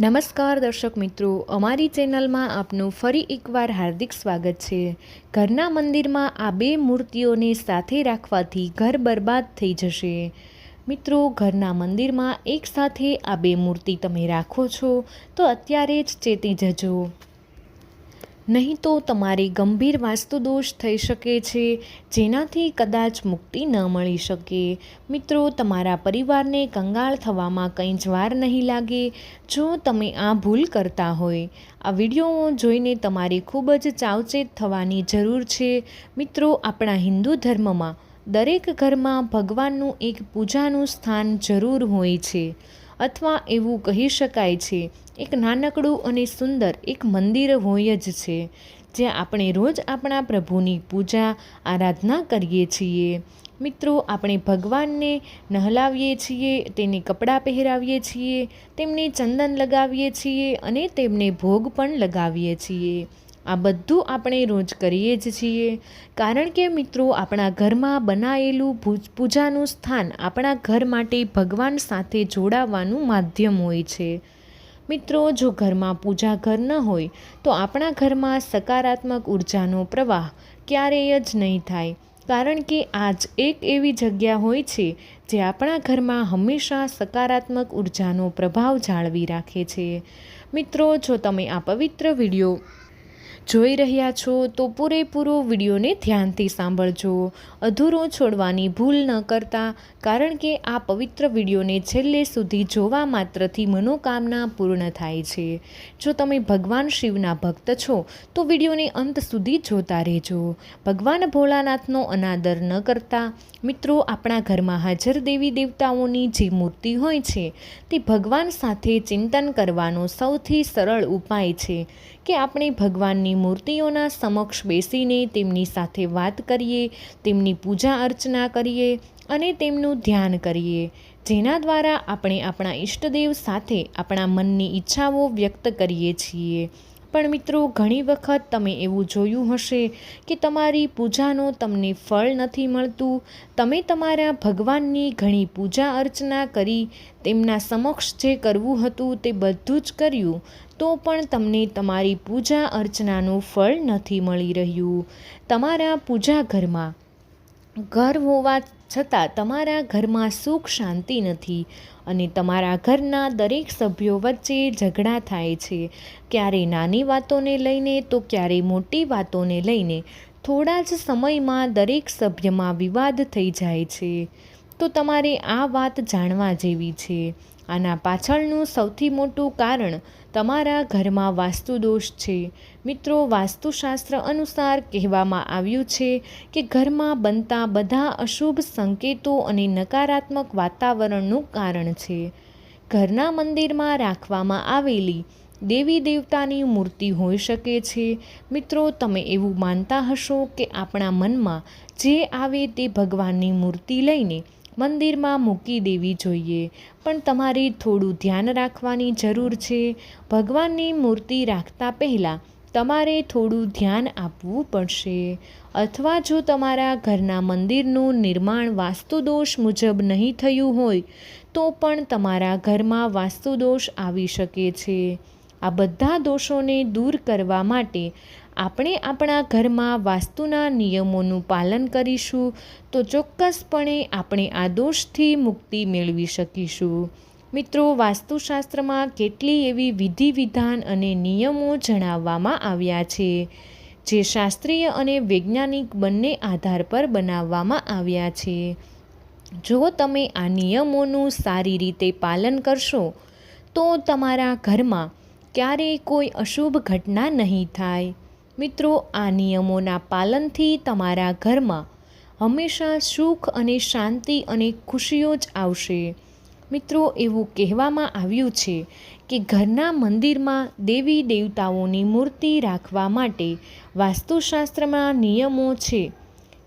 નમસ્કાર દર્શક મિત્રો, અમારી ચેનલમાં આપનું ફરી એકવાર હાર્દિક સ્વાગત છે. ઘરના મંદિરમાં આ બે મૂર્તિઓને સાથે રાખવાથી ઘર બરબાદ થઈ જશે. મિત્રો, ઘરના મંદિરમાં એકસાથે આ બે મૂર્તિ તમે રાખો છો, તો અત્યારે જ ચેતી જજો. નહીં તો તમારે ગંભીર વાસ્તુદોષ થઈ શકે છે, જેનાથી કદાચ મુક્તિ ન મળી શકે. મિત્રો, તમારા પરિવારને કંગાળ થવામાં કંઈ જ વાર નહીં લાગે. જો તમે આ ભૂલ કરતા હોય, આ વીડિયો જોઈને તમારે ખૂબ જ ચાવચેત થવાની જરૂર છે. મિત્રો, આપણા હિન્દુ ધર્મમાં દરેક ઘરમાં ભગવાનનું એક પૂજાનું સ્થાન જરૂર હોય છે. અથવા એવું કહી શકાય છે એક નાનકડું અને સુંદર એક મંદિર હોય જ છે, જ્યાં આપણે રોજ આપણા પ્રભુની પૂજા, આરાધના કરીએ છીએ. મિત્રો, આપણે ભગવાનને નહલાવીએ છીએ, તેને કપડાં પહેરાવીએ છીએ, તેમને ચંદન લગાવીએ છીએ અને તેમને ભોગ પણ લગાવીએ છીએ. આ બધું આપણે રોજ કરીએ જ છીએ. કારણ કે, મિત્રો, આપણા ઘરમાં બનાવેલું પૂજાનું સ્થાન આપણા ઘર માટે ભગવાન સાથે જોડાવાનું માધ્યમ હોય છે. મિત્રો, જો ઘરમાં પૂજા ઘર ન હોય, તો આપણા ઘરમાં સકારાત્મક ઉર્જાનો પ્રવાહ ક્યારેય જ નહીં થાય. કારણ કે આજ એક એવી જગ્યા હોય છે, જે આપણા ઘરમાં હંમેશા સકારાત્મક ઉર્જાનો પ્રભાવ જાળવી રાખે છે. મિત્રો, જો તમે આ પવિત્ર વીડિયો જોઈ રહ્યા છો તો પૂરેપૂરો વિડીયોને ધ્યાનથી સાંભળજો. અધૂરો છોડવાની ભૂલ ન કરતા, કારણ કે આ પવિત્ર વિડીયોને છેલ્લે સુધી જોવા માત્રથી મનોકામના પૂર્ણ થાય છે. જો તમે ભગવાન શિવના ભક્ત છો, તો વિડીયોને અંત સુધી જોતા રહેજો. ભગવાન ભોળાનાથનો અનાદર ન કરતા, મિત્રો આપણા ઘરમાં હાજર દેવી દેવતાઓની જે મૂર્તિ હોય છે, તે ભગવાન સાથે ચિંતન કરવાનો સૌથી સરળ ઉપાય છે કે આપણે ભગવાનની મૂર્તિઓના સમક્ષ બેસીને તેમની સાથે વાત કરીએ, તેમની પૂજા અર્ચના કરીએ અને તેમનું ધ્યાન કરીએ, જેના દ્વારા આપણે આપણા ઈષ્ટદેવ સાથે આપણા મનની ઈચ્છાઓ વ્યક્ત કરીએ છીએ. પણ મિત્રો, ઘણી વખત તમે એવું જોયું હશે કે તમારી પૂજાનો તમને ફળ નથી મળતું. તમે તમારા ભગવાનની ઘણી પૂજા અર્ચના કરી, તેમના સમક્ષ જે કરવું હતું તે બધું જ કર્યું, તો પણ તમને તમારી પૂજા અર્ચનાનું ફળ નથી મળી રહ્યું. તમારા પૂજા ઘરમાં ઘર હોવા છતાં તમારા ઘરમાં સુખ શાંતિ નથી અને તમારા ઘરના દરેક સભ્યો વચ્ચે ઝઘડા થાય છે. ક્યારે નાની વાતોને લઈને તો ક્યારે મોટી વાતોને લઈને થોડા જ સમયમાં દરેક સભ્યમાં વિવાદ થઈ જાય છે. તો તમારે આ વાત જાણવા જેવી છે. આના પાછળનું સૌથી મોટું કારણ તમારા ઘરમાં વાસ્તુદોષ છે. મિત્રો, વાસ્તુશાસ્ત્ર અનુસાર કહેવામાં આવ્યું છે કે ઘરમાં બનતા બધા અશુભ સંકેતો અને નકારાત્મક વાતાવરણનું કારણ છે. ઘરના મંદિરમાં રાખવામાં આવેલી દેવી દેવતાની મૂર્તિ હોઈ શકે છે. મિત્રો, તમે એવું માનતા હશો કે આપણા મનમાં જે આવે તે ભગવાનની મૂર્તિ લઈને મંદિરમાં મૂકી દેવી જોઈએ. પણ તમારે થોડું ધ્યાન રાખવાની જરૂર છે. ભગવાનની મૂર્તિ રાખતા પહેલાં તમારે થોડું ધ્યાન આપવું પડશે. અથવા જો તમારા ઘરના મંદિરનું નિર્માણ વાસ્તુદોષ મુજબ નહીં થયું હોય, તો પણ તમારા ઘરમાં વાસ્તુદોષ આવી શકે છે. આ બધા દોષોને દૂર કરવા માટે આપણે આપણા ઘરમાં વાસ્તુના નિયમોનું પાલન કરીશું, તો ચોક્કસપણે આપણે આ દોષથી મુક્તિ મેળવી શકીશું. મિત્રો, વાસ્તુશાસ્ત્રમાં કેટલી એવી વિધિ વિધાન અને નિયમો જણાવવામાં આવ્યા છે, જે શાસ્ત્રીય અને વૈજ્ઞાનિક બંને આધાર પર બનાવવામાં આવ્યા છે. જો તમે આ નિયમોનું સારી રીતે પાલન કરશો, તો તમારા ઘરમાં ક્યારેય કોઈ અશુભ ઘટના નહીં થાય. મિત્રો, આ નિયમોના પાલનથી તમારા ઘરમાં હંમેશા સુખ અને શાંતિ અને ખુશીઓ જ આવશે. મિત્રો, એવું કહેવામાં આવ્યું છે કે ઘરના મંદિરમાં દેવી દેવતાઓની મૂર્તિ રાખવા માટે વાસ્તુશાસ્ત્રમાં નિયમો છે.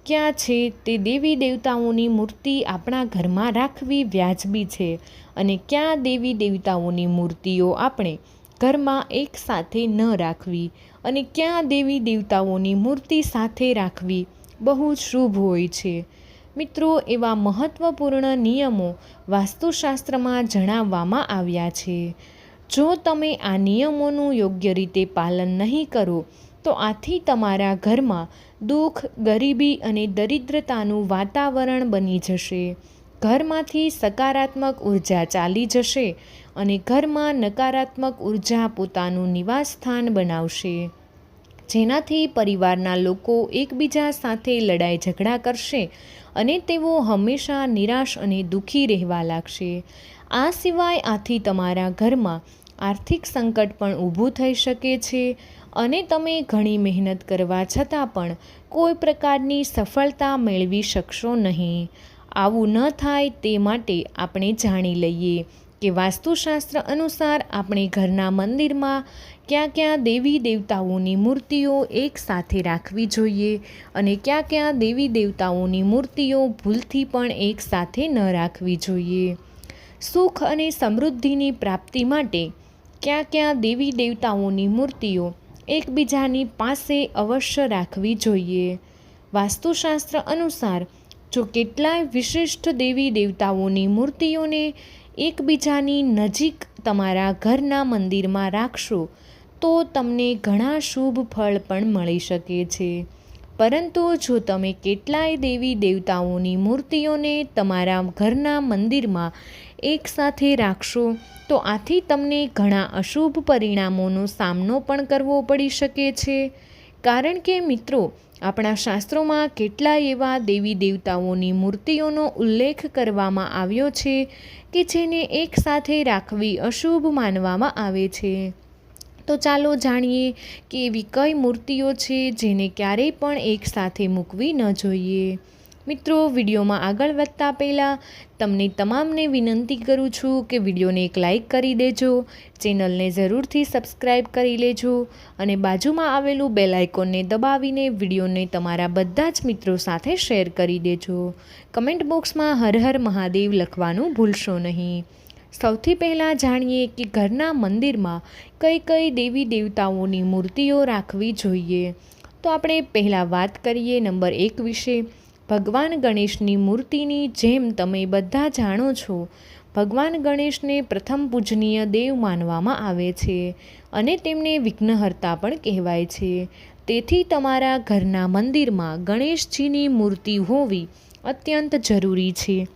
ક્યાં છે તે દેવી દેવતાઓની મૂર્તિ આપણા ઘરમાં રાખવી વ્યાજબી છે અને ક્યાં દેવી દેવતાઓની મૂર્તિઓ આપણે ઘરમાં એકસાથે ન રાખવી અને ક્યાં દેવી દેવતાઓની મૂર્તિ સાથે રાખવી બહુ શુભ હોય છે. મિત્રો, એવા મહત્ત્વપૂર્ણ નિયમો વાસ્તુશાસ્ત્રમાં જણાવવામાં આવ્યા છે. જો તમે આ નિયમોનું યોગ્ય રીતે પાલન નહીં કરો, તો આથી તમારા ઘરમાં દુઃખ, ગરીબી અને દરિદ્રતાનું વાતાવરણ બની જશે. ઘરમાંથી સકારાત્મક ઊર્જા ચાલી જશે અને ઘરમાં નકારાત્મક ઊર્જા પોતાનું નિવાસસ્થાન બનાવશે. જેનાથી પરિવારના લોકો એકબીજા સાથે લડાઈ ઝઘડા કરશે અને તેઓ હંમેશા નિરાશ અને દુઃખી રહેવા લાગશે. આ સિવાય આથી તમારા ઘરમાં આર્થિક સંકટ પણ ઊભું થઈ શકે છે અને તમે ઘણી મહેનત કરવા છતાં પણ કોઈ પ્રકારની સફળતા મેળવી શકશો નહીં. આવું ન થાય તે માટે આપણે જાણી લઈએ કે વાસ્તુશાસ્ત્ર અનુસાર આપણે ઘરના મંદિરમાં ક્યાં ક્યાં દેવી દેવતાઓની મૂર્તિઓ એક સાથે રાખવી જોઈએ અને ક્યાં ક્યાં દેવી દેવતાઓની મૂર્તિઓ ભૂલથી પણ એક સાથે ન રાખવી જોઈએ. સુખ અને સમૃદ્ધિની પ્રાપ્તિ માટે ક્યાં ક્યાં દેવી દેવતાઓની મૂર્તિઓ એકબીજાની પાસે અવશ્ય રાખવી જોઈએ. વાસ્તુશાસ્ત્ર અનુસાર જો કેટલાય વિશિષ્ટ દેવી દેવતાઓની મૂર્તિઓને એકબીજાની નજીક તમારા ઘરના મંદિરમાં રાખશો, તો તમને ઘણા શુભ ફળ પણ મળી શકે છે. પરંતુ જો તમે કેટલાય દેવી દેવતાઓની મૂર્તિઓને તમારા ઘરના મંદિરમાં એકસાથે રાખશો, તો આથી તમને ઘણા અશુભ પરિણામોનો સામનો પણ કરવો પડી શકે છે. કારણ કે મિત્રો આપણા શાસ્ત્રોમાં કેટલાય એવા દેવી દેવતાઓની મૂર્તિઓનો ઉલ્લેખ કરવામાં આવ્યો છે કે જેને એકસાથે રાખવી અશુભ માનવામાં આવે છે. તો ચાલો જાણીએ કે એવી કઈ મૂર્તિઓ છે જેને ક્યારેય પણ એકસાથે મૂકવી ન જોઈએ. મિત્રો, વિડીયોમાં આગળ વધતા પહેલાં તમને તમામને વિનંતી કરું છું કે વિડીયોને એક લાઇક કરી દેજો, ચેનલને જરૂરથી સબસ્ક્રાઈબ કરી લેજો અને બાજુમાં આવેલું બેલ આઇકોનને દબાવીને વિડીયોને તમારા બધા જ મિત્રો સાથે શેર કરી દેજો. કમેન્ટ બોક્સમાં હર હર મહાદેવ લખવાનું ભૂલશો નહીં. સૌથી પહેલાં જાણીએ કે ઘરના મંદિરમાં કઈ કઈ દેવી દેવતાઓની મૂર્તિઓ રાખવી જોઈએ. તો આપણે પહેલાં વાત કરીએ નંબર એક વિશે. ભગવાન ગણેશની મૂર્તિની જેમ તમે બધા જાણો છો, ભગવાન ગણેશને પ્રથમ પૂજનીય દેવ માનવામાં આવે છે અને તેમને વિઘ્નહર્તા પણ કહેવાય છે. તેથી તમારા ઘરના મંદિરમાં ગણેશજીની મૂર્તિ હોવી અત્યંત જરૂરી છે.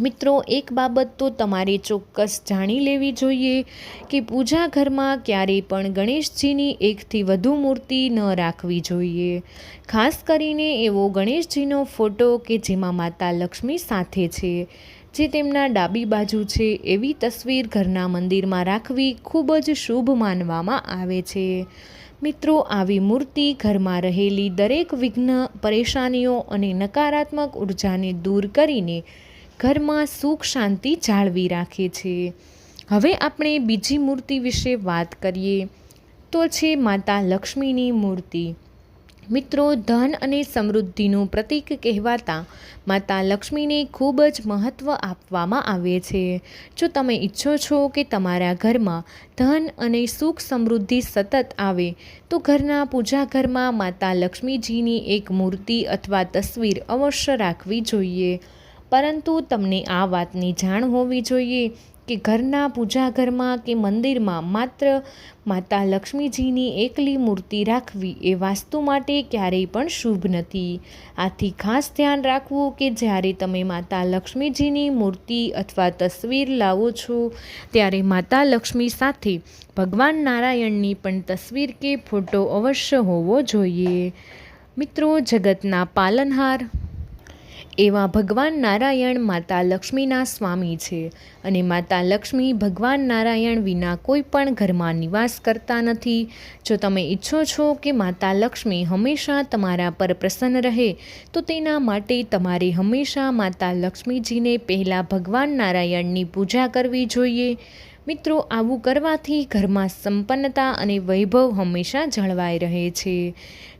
મિત્રો, એક બાબત તો તમારે ચોક્કસ જાણી લેવી જોઈએ કે પૂજા ઘરમાં ક્યારેય પણ ગણેશજીની એકથી વધુ મૂર્તિ ન રાખવી જોઈએ. ખાસ કરીને એવો ગણેશજીનો ફોટો કે જેમાં માતા લક્ષ્મી સાથે છે, જે તેમના ડાબી બાજુ છે, એવી તસવીર ઘરના મંદિરમાં રાખવી ખૂબ જ શુભ માનવામાં આવે છે. મિત્રો, આવી મૂર્તિ ઘરમાં રહેલી દરેક વિઘ્ન, પરેશાનીઓ અને નકારાત્મક ઉર્જાને દૂર કરીને ઘરમાં સુખ શાંતિ જાળવી રાખે છે. હવે આપણે બીજી મૂર્તિ વિશે વાત કરીએ તો છે માતા લક્ષ્મીની મૂર્તિ. મિત્રો, ધન અને સમૃદ્ધિનું પ્રતીક કહેવાતા માતા લક્ષ્મીને ખૂબ જ મહત્ત્વ આપવામાં આવે છે. જો તમે ઈચ્છો છો કે તમારા ઘરમાં ધન અને સુખ સમૃદ્ધિ સતત આવે, તો ઘરના પૂજા ઘરમાં માતા લક્ષ્મીજીની એક મૂર્તિ અથવા તસવીર અવશ્ય રાખવી જોઈએ. પરંતુ તમને આ વાતની જાણ હોવી જોઈએ કે ઘરના પૂજા ઘરમાં કે મંદિરમાં માત્ર માતા લક્ષ્મીજીની એકલી મૂર્તિ રાખવી એ વાસ્તુ માટે ક્યારેય પણ શુભ નથી. આથી ખાસ ધ્યાન રાખવું કે જ્યારે તમે માતા લક્ષ્મીજીની મૂર્તિ અથવા તસવીર લાવો છો, ત્યારે માતા લક્ષ્મી સાથે ભગવાન નારાયણની પણ તસવીર કે ફોટો અવશ્ય હોવો જોઈએ. મિત્રો, જગતના પાલનહાર એવા ભગવાન નારાયણ માતા લક્ષ્મીના સ્વામી છે અને માતા લક્ષ્મી ભગવાન નારાયણ વિના કોઈ પણ ઘરમાં નિવાસ કરતા નથી. જો તમે ઈચ્છો છો કે માતા લક્ષ્મી હંમેશા તમારા પર પ્રસન્ન રહે, તો તેના માટે તમારે હંમેશા માતા લક્ષ્મીજીને પહેલાં ભગવાન નારાયણની પૂજા કરવી જોઈએ. મિત્રો, આવું કરવાથી ઘરમાં સંપન્નતા અને વૈભવ હંમેશા જળવાઈ રહે છે.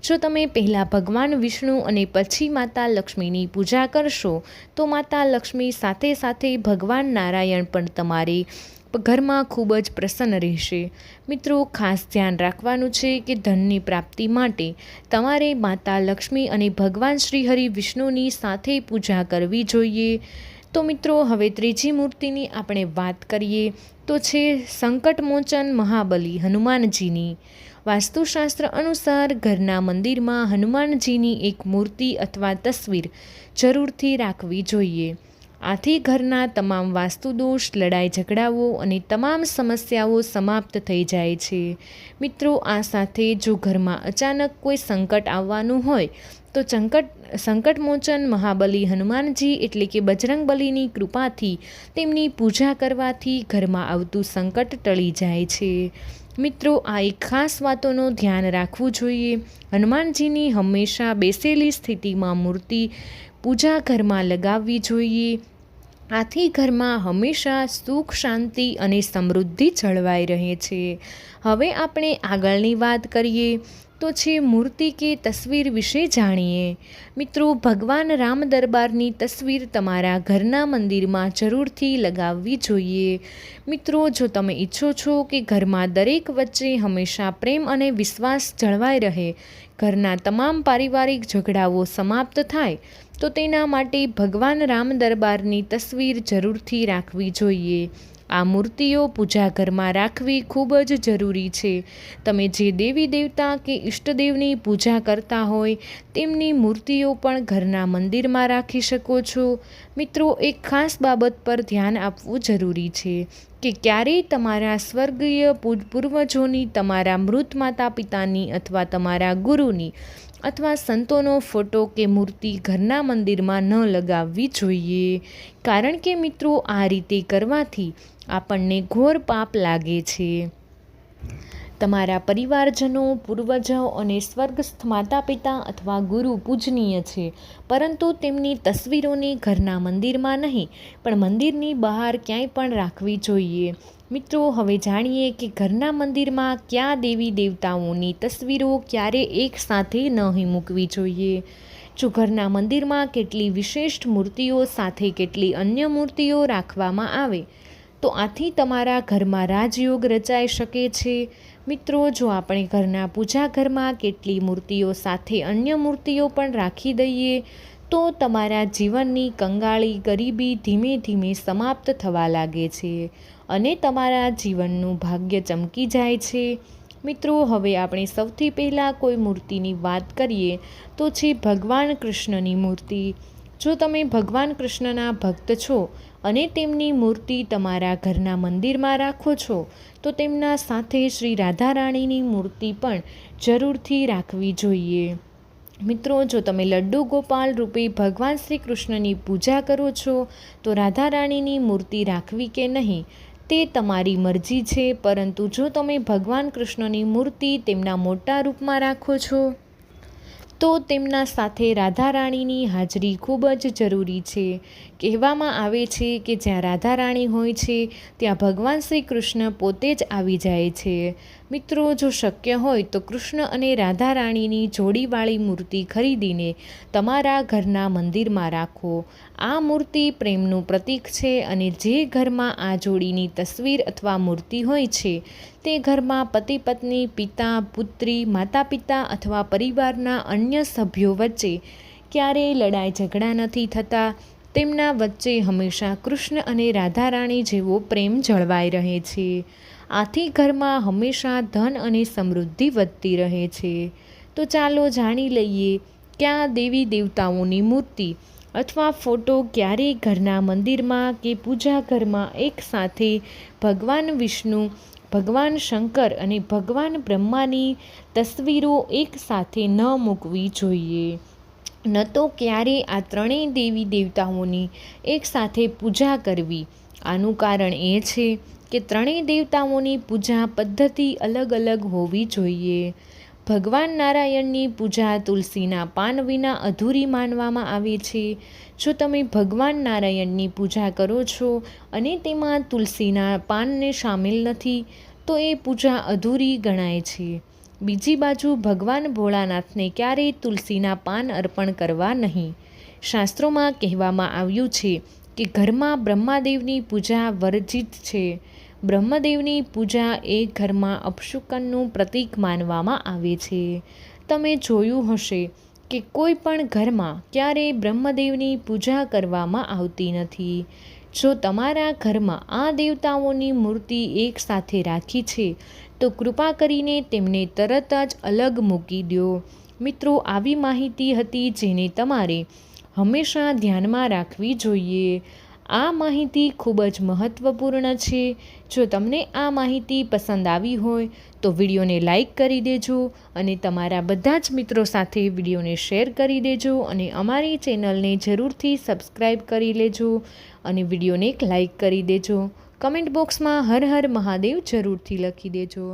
જો તમે પહેલાં ભગવાન વિષ્ણુ અને પછી માતા લક્ષ્મીની પૂજા કરશો, તો માતા લક્ષ્મી સાથે સાથે ભગવાન નારાયણ પણ તમારી ઘરમાં ખૂબ જ પ્રસન્ન રહેશે. મિત્રો, ખાસ ધ્યાન રાખવાનું છે કે ધનની પ્રાપ્તિ માટે તમારે માતા લક્ષ્મી અને ભગવાન શ્રી હરિ વિષ્ણુની સાથે પૂજા કરવી જોઈએ. તો મિત્રો, હવે ત્રીજી મૂર્તિની આપણે વાત કરીએ તો છે સંકટમોચન મહાબલી હનુમાનજીની. વાસ્તુશાસ્ત્ર અનુસાર ઘરના મંદિરમાં હનુમાનજીની એક મૂર્તિ અથવા તસવીર જરૂરથી રાખવી જોઈએ. આથી ઘરના તમામ વાસ્તુદોષ લડાઈ ઝઘડાઓ અને તમામ સમસ્યાઓ સમાપ્ત થઈ જાય છે. મિત્રો, આ સાથે જો ઘરમાં અચાનક કોઈ સંકટ આવવાનું હોય તો સંકટ, સંકટમોચન મહાબલી હનુમાનજી એટલે કે બજરંગબલીની કૃપાથી તેમની પૂજા કરવાથી ઘરમાં આવતું સંકટ ટળી જાય છે. મિત્રો, આ એક ખાસ વાતોનું ધ્યાન રાખવું જોઈએ. હનુમાનજીની હંમેશા બેસેલી સ્થિતિમાં મૂર્તિ પૂજા ઘરમાં લગાવવી જોઈએ. આથી ઘરમાં હંમેશા સુખ, શાંતિ અને સમૃદ્ધિ જળવાઈ રહે છે. હવે આપણે આગળની વાત કરીએ. તો છે મૂર્તિ કે તસવીર વિશે જાણીએ. મિત્રો, ભગવાન રામ દરબારની તસવીર તમારા ઘરના મંદિરમાં જરૂરથી લગાવવી જોઈએ. મિત્રો, જો તમે ઈચ્છો છો કે ઘરમાં દરેક વચ્ચે હંમેશા પ્રેમ અને વિશ્વાસ જળવાઈ રહે, ઘરના તમામ પારિવારિક ઝઘડાઓ સમાપ્ત થાય તો તેના માટે ભગવાન રામ દરબારની તસવીર જરૂરથી રાખવી જોઈએ. આ મૂર્તિઓ પૂજા ઘરમાં રાખવી ખૂબ જ જરૂરી છે. તમે જે દેવી દેવતા કે ઈષ્ટદેવની પૂજા કરતા હોય, તેમની મૂર્તિઓ પણ ઘરના મંદિરમાં રાખી શકો છો. મિત્રો, એક ખાસ બાબત પર ધ્યાન આપવું જરૂરી છે કે ક્યારેય તમારા સ્વર્ગીય પૂર્વજોની તમારા મૃત માતા પિતાની અથવા તમારા ગુરુની અથવા સંતોનો ફોટો કે મૂર્તિ ઘરના મંદિરમાં ન લગાવવી જોઈએ. કારણ કે મિત્રો, આ રીતે કરવાથી આપણને ઘોર પાપ લાગે છે. તમારા પરિવારજનો, પૂર્વજો અને સ્વર્ગસ્થ માતા પિતા અથવા ગુરુ પૂજનીય છે. પરંતુ તેમની તસવીરોને ઘરના મંદિરમાં નહીં, પણ મંદિરની બહાર ક્યાંય પણ રાખવી જોઈએ. મિત્રો, હવે જાણીએ કે ઘરના મંદિરમાં કયા દેવી દેવતાઓની તસવીરો ક્યારે એક સાથે નહીં મૂકવી જોઈએ. જો ઘરના મંદિરમાં કેટલી વિશિષ્ટ મૂર્તિઓ સાથે કેટલી અન્ય મૂર્તિઓ રાખવામાં આવે, તો આથી તમારા ઘરમાં રાજયોગ રચાઈ શકે છે. મિત્રો, જો આપણે ઘરના પૂજા ઘરમાં કેટલી મૂર્તિઓ સાથે અન્ય મૂર્તિઓ પણ રાખી દઈએ, તો તમારા જીવનની કંગાળી ગરીબી ધીમે ધીમે સમાપ્ત થવા લાગે છે. અને તમારા જીવનનું ભાગ્ય ચમકી જાય છે. મિત્રો, હવે આપણે સૌથી પહેલાં કોઈ મૂર્તિની વાત કરીએ તો છે ભગવાન કૃષ્ણની મૂર્તિ. જો તમે ભગવાન કૃષ્ણના ભક્ત છો અને તેમની મૂર્તિ તમારા ઘરના મંદિરમાં રાખો છો, તો તેમના સાથે શ્રી રાધારાણીની મૂર્તિ પણ જરૂરથી રાખવી જોઈએ. મિત્રો, જો તમે લડ્ડુ ગોપાલ રૂપે ભગવાન શ્રી કૃષ્ણની પૂજા કરો છો, તો રાધારાણીની મૂર્તિ રાખવી કે નહીં તે તમારી મરજી છે, પરંતુ જો તમે ભગવાન કૃષ્ણની મૂર્તિ તેમના મોટા રૂપમાં રાખો છો, તો તેમના સાથે રાધારાણીની હાજરી ખૂબ જ જરૂરી છે. કહેવામાં આવે છે કે જ્યાં રાધારાણી હોય છે, ત્યાં ભગવાન શ્રી કૃષ્ણ પોતે જ આવી જાય છે. મિત્રો, જો શક્ય હોય તો કૃષ્ણ અને રાધા રાણીની જોડીવાળી મૂર્તિ ખરીદીને તમારા ઘરના મંદિરમાં રાખો. આ મૂર્તિ પ્રેમનું પ્રતીક છે અને જે ઘરમાં આ જોડીની તસવીર અથવા મૂર્તિ હોય છે, તે ઘરમાં પતિ, પત્ની, પિતા, પુત્રી માતા પિતા અથવા પરિવારના અન્ય સભ્યો વચ્ચે ક્યારેય લડાઈ ઝઘડા નથી થતા. તેમના વચ્ચે હંમેશા કૃષ્ણ અને રાધા રાણી જેવો પ્રેમ જળવાઈ રહે છે. આથી ઘરમાં હંમેશા ધન અને સમૃદ્ધિ વધતી રહે છે. તો ચાલો જાણી લઈએ ક્યાં દેવી દેવતાઓની મૂર્તિ અથવા ફોટો ક્યારેય ઘરના મંદિરમાં કે પૂજા ઘરમાં એકસાથે ભગવાન વિષ્ણુ, ભગવાન શંકર અને ભગવાન બ્રહ્માની તસવીરો એકસાથે ન મૂકવી જોઈએ. ન તો ક્યારે આ ત્રણેય દેવી દેવતાઓની એકસાથે પૂજા કરવી આનું કારણ એ છે કે ત્રણેય દેવતાઓની પૂજા પદ્ધતિ અલગ અલગ હોવી જોઈએ. ભગવાન નારાયણની પૂજા તુલસીના પાન વિના અધૂરી માનવામાં આવે છે. જો તમે ભગવાન નારાયણની પૂજા કરો છો અને તેમાં તુલસીના પાનને સામેલ નથી, તો એ પૂજા અધૂરી ગણાય છે. બીજી બાજુ ભગવાન ભોળાનાથને ક્યારેય તુલસીના પાન અર્પણ કરવા નહીં. શાસ્ત્રોમાં કહેવામાં આવ્યું છે કે ઘરમાં બ્રહ્માદેવની પૂજા વર્જિત છે. બ્રહ્મદેવની પૂજા એ ઘરમાં અપશુકનનું પ્રતીક માનવામાં આવે છે. તમે જોયું હશે કે કોઈ પણ ઘરમાં ક્યારેય બ્રહ્મદેવની પૂજા કરવામાં આવતી નથી. જો તમારા ઘરમાં આ દેવતાઓની મૂર્તિ એકસાથે રાખી છે, તો કૃપા કરીને તેમને તરત જ અલગ મૂકી દો. મિત્રો, આવી માહિતી હતી જેને તમારે હંમેશા ધ્યાનમાં રાખવી જોઈએ. આ માહિતી ખૂબ જ મહત્ત્વપૂર્ણ છે. જો તમને આ માહિતી પસંદ આવી હોય, તો વિડીયોને લાઈક કરી દેજો અને તમારા બધા જ મિત્રો સાથે વિડીયોને શેર કરી દેજો અને અમારી ચેનલને જરૂરથી સબસ્ક્રાઈબ કરી લેજો અને વિડીયોને એક લાઇક કરી દેજો. કમેન્ટ બોક્સમાં હર હર મહાદેવ જરૂરથી લખી દેજો.